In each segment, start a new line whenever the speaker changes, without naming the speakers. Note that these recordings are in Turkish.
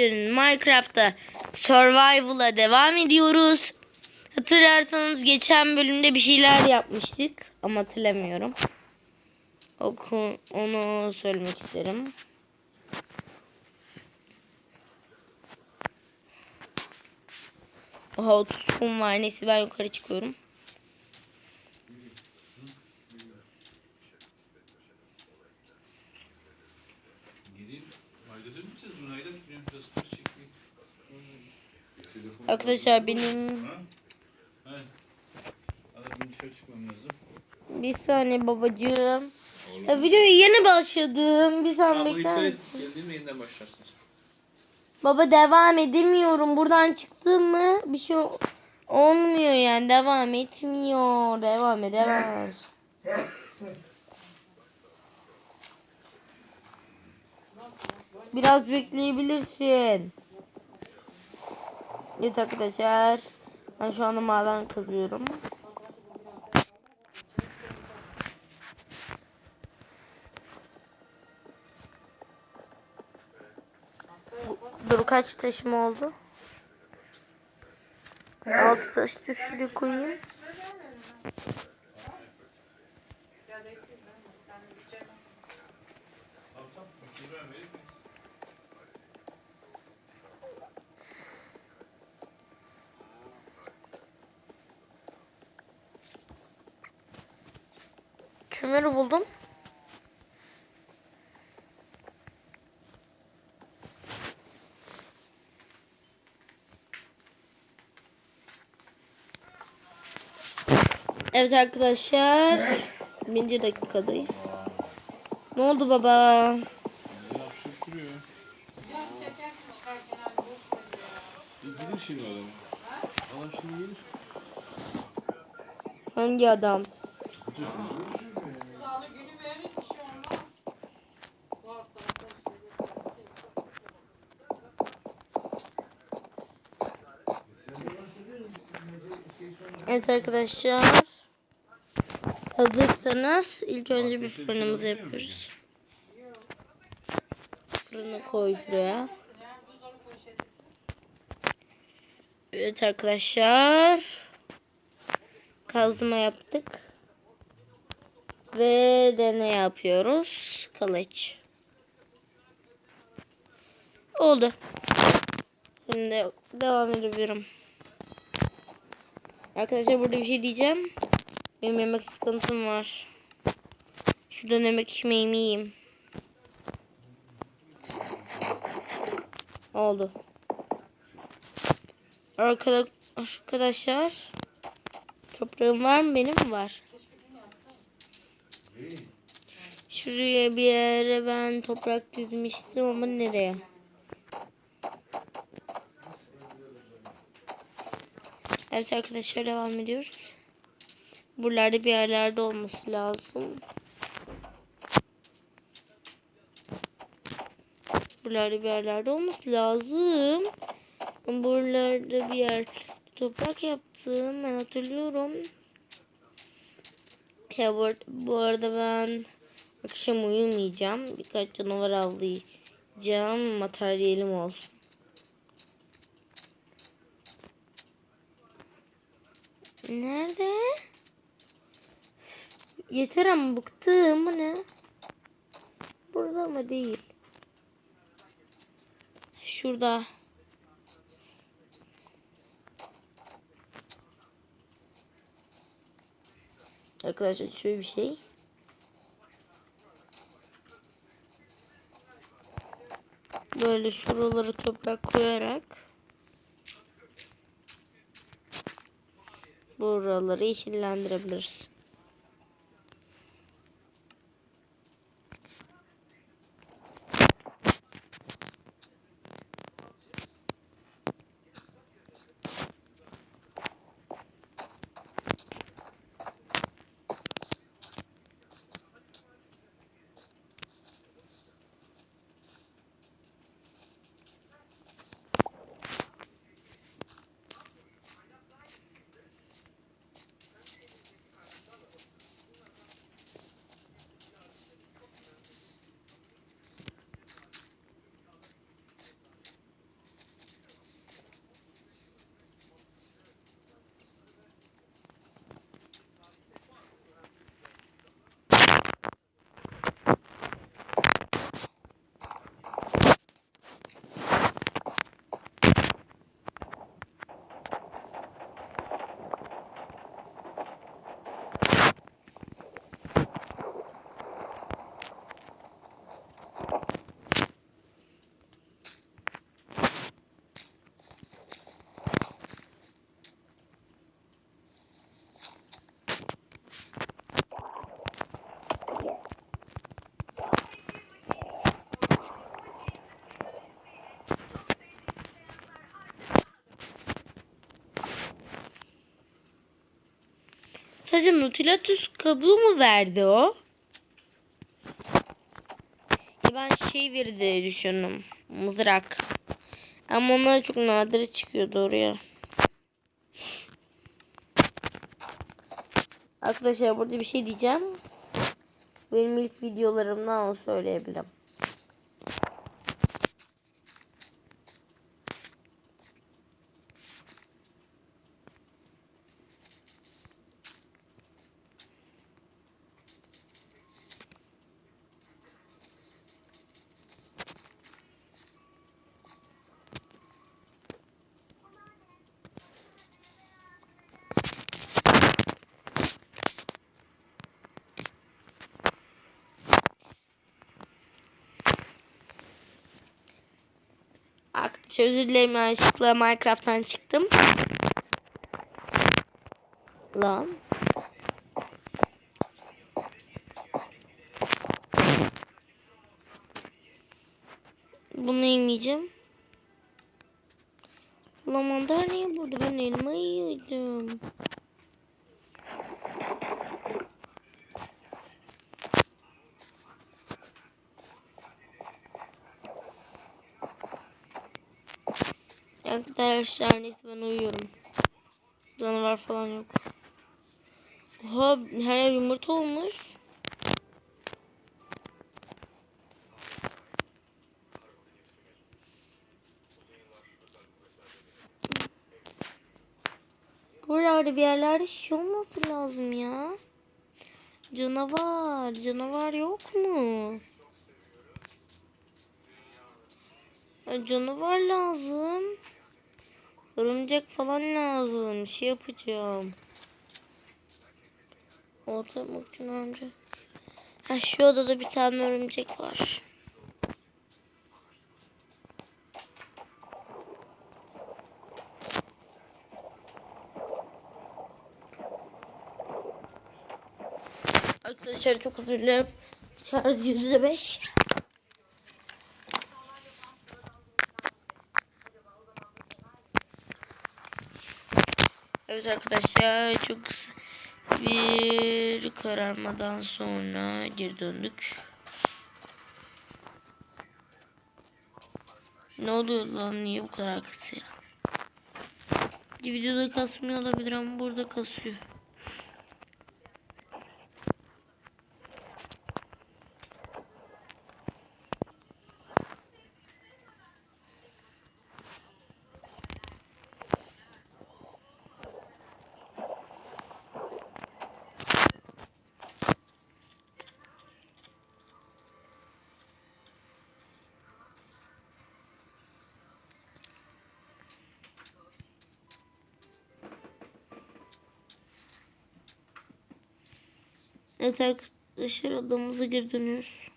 Bugün Minecraft'ta Survival'a devam ediyoruz. Hatırlarsanız geçen bölümde bir şeyler yapmıştık ama hatırlamıyorum. Oku, onu söylemek isterim. Oha 30 kum var. Neyse ben yukarı çıkıyorum. Arkadaşlar benim bir saniye babacığım. Ya videoya yeni başladım. Bir saniye bekler misin?
Geldiğimde yeniden başlarsınız.
Baba devam edemiyorum. Buradan çıktım mı bir şey ol- olmuyor yani. Devam etmiyor. Devam edemez. Biraz bekleyebilirsin. Evet arkadaşlar. Ben şu anda maden kazıyorum. Dur kaç taşım oldu? Altı taş şuraya koyayım. Kömürü buldum. Evet arkadaşlar. Birinci dakikadayız. Ne oldu baba?
Gelir adam.
Hangi adam? Evet arkadaşlar. Hazırsanız ilk önce bir fırınımızı yapıyoruz. Fırını koy şuraya. Evet arkadaşlar. Kazma yaptık. Ve deney yapıyoruz. Kılıç. Oldu. Şimdi devam edebilirim. Arkadaşlar burada bir şey diyeceğim. Benim yemek sıkıntım var. Şuradan yemek ekmeğimi yiyeyim. Oldu. Arkada, arkadaşlar toprağım var mı? Benim var. Şuraya bir yere ben toprak dizmiştim ama nereye? Evet arkadaşlar devam ediyoruz. Buralarda bir yerlerde olması lazım. Buralarda bir yerlerde olması lazım. Buralarda bir yer toprak yaptım. Ben hatırlıyorum. Ya bu, bu arada ben akşam uyumayacağım. Birkaç canavar avlayacağım. Materyalim olsun. Nerede? Yeter ama bıktım. Bu ne? Burada mı değil? Şurada. Arkadaşlar şöyle bir şey. Böyle şuraları toprak koyarak buraları yeşillendirebiliriz. Sadece Nautilus kabuğu mu verdi o? Ya ben şey verdi diye düşündüm. Mızrak. Ama onlar çok nadir çıkıyordu oraya. Arkadaşlar burada bir şey diyeceğim. Benim ilk videolarımdan onu söyleyebilirim. Arkadaşlar özür dilerim yanlışlıkla Minecraft'tan çıktım. Lan. Bunu yemeyeceğim. Ulan mantar niye burada? Ben elma yiyordum. Arkadaşlar neyse ben uyuyorum. Canavar falan yok. Oha her yer yumurta olmuş. Buralarda bir yerlerde şey olması lazım ya. Canavar. Canavar yok mu? Canavar lazım. Örümcek falan lazım. Bir şey yapacağım. Orada mı amca? Ha şu odada bir tane örümcek var. Arkadaşlar çok özür dilerim. Şarj %5. Evet arkadaşlar çok bir kararmadan sonra geri döndük. Ne oluyor lan niye bu kadar kasıyor? Bir videoda kasmıyor olabilir ama burada kasıyor. Evet arkadaşlar odamıza geri dönüyoruz.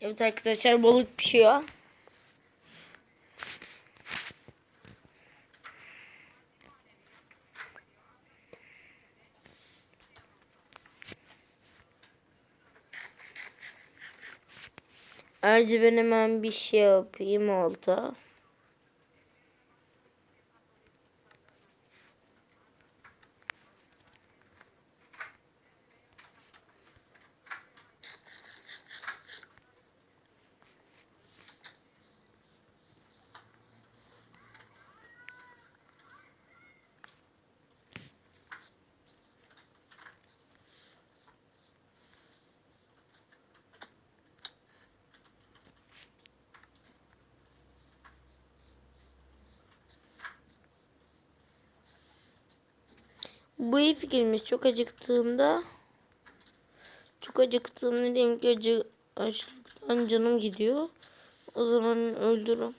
Evet arkadaşlar balık pişiyor. Ayrıca ben hemen bir şey yapayım olta. Bu iyi fikrimiz. Çok acıktığımda çok acıktığımda diyelim ki acı, açlıktan canım gidiyor. O zaman öldürürüm.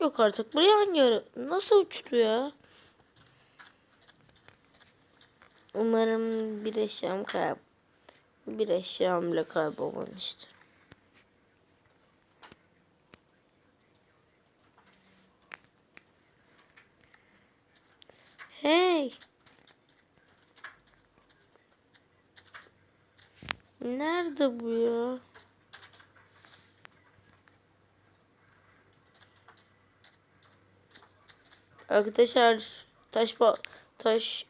Yok artık buraya hangi ara? Nasıl uçtu ya? Umarım bir eşyam kayb bir eşyam bile kaybolmamıştır. Hey. Nerede bu ya? Arkadaşlar taş taş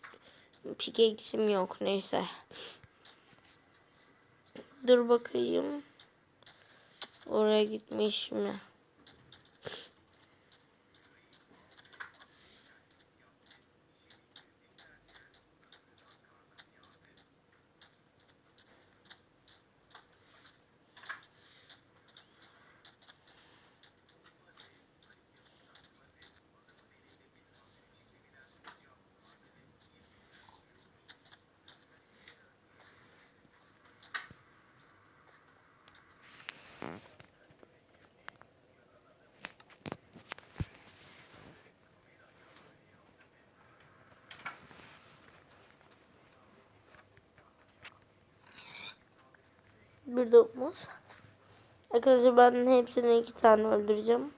pickaxe'im yok neyse. Dur bakayım. Oraya gitmiş mi? Bir domuz. Arkadaşlar ben hepsini iki tane öldüreceğim.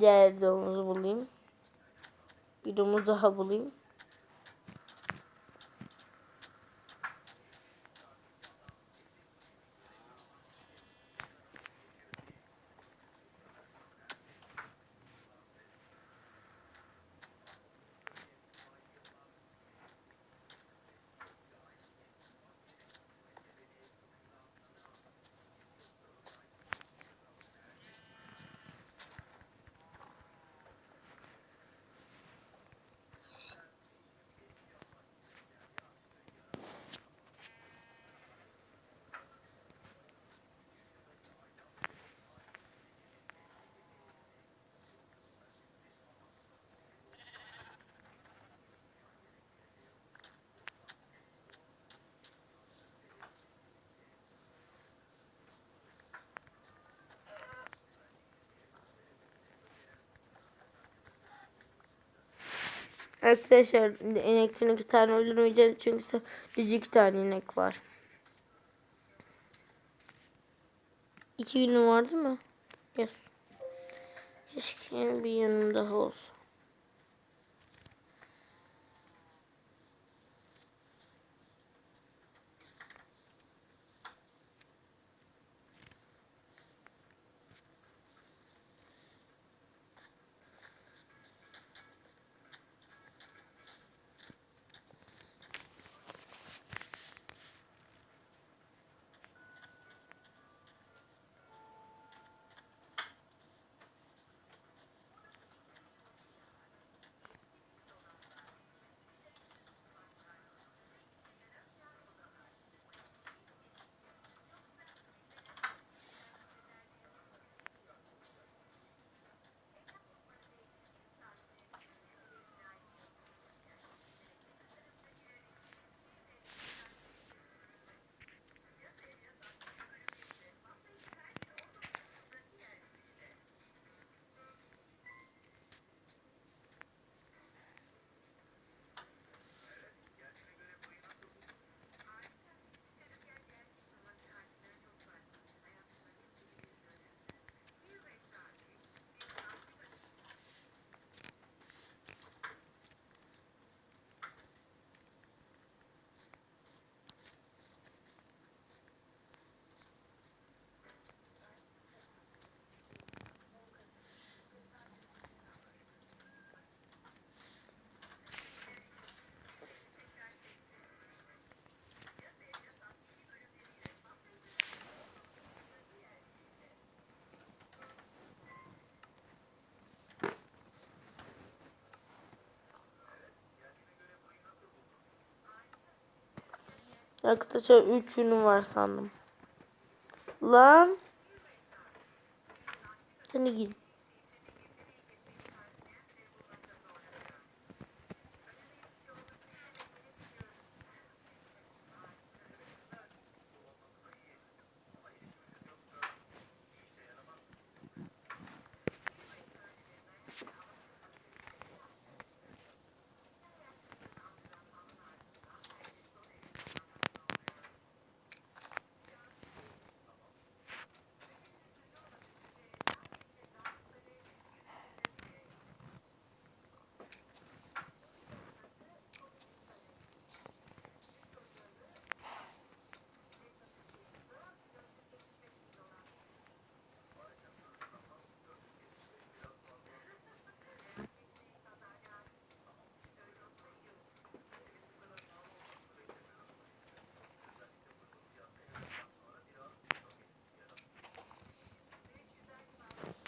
Diğer domuzu bulayım. Bir domuz daha bulayım. Arkadaşlar inekten iki tane öldürmeyeceğiz çünkü sadece iki tane inek var. İki yünü var değil mi? Keşke bir yünüm daha olsun. Arkadaşlar 3 yünüm var sandım. Lan. Seni git.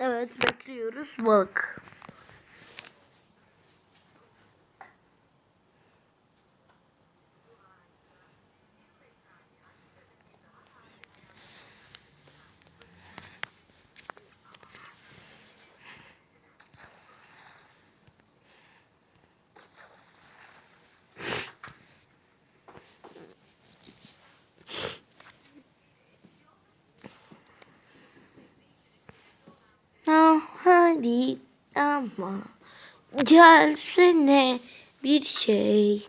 Evet bekliyoruz. Bak. Hadi ama gelsene bir şey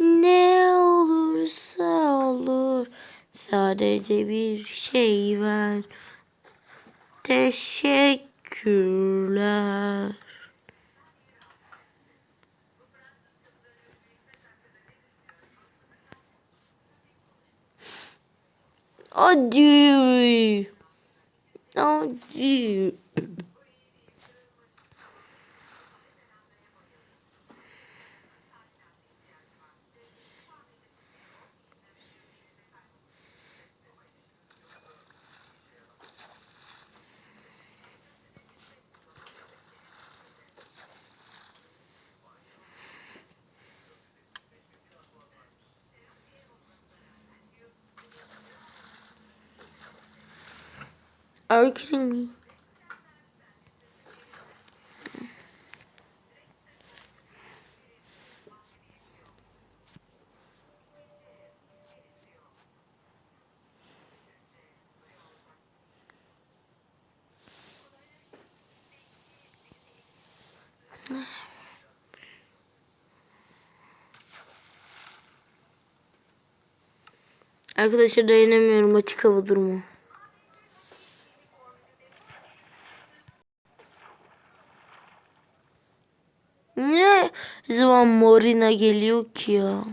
ne olursa olur sadece bir şey ver teşekkürler Hadi. Hadi. Are you kidding me? Arkadaşlar dayanamıyorum açık hava durumu. Morina geliyor ki ya?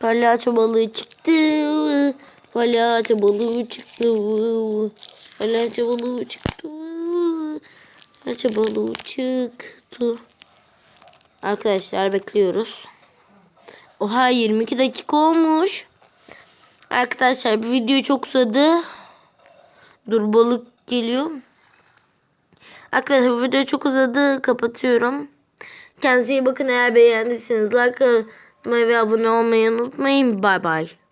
Palyaço balığı çıktı. Palyaço balığı çıktı. Palyaço balığı çıktı. Palyaço balığı çıktı. Arkadaşlar bekliyoruz. Oha 22 dakika olmuş. Arkadaşlar bu video çok uzadı. Dur balık geliyor. Arkadaşlar bu video çok uzadı. Kapatıyorum. Kendinize iyi bakın. Eğer beğendiyseniz like atmayı ve abone olmayı unutmayın. Bay bay.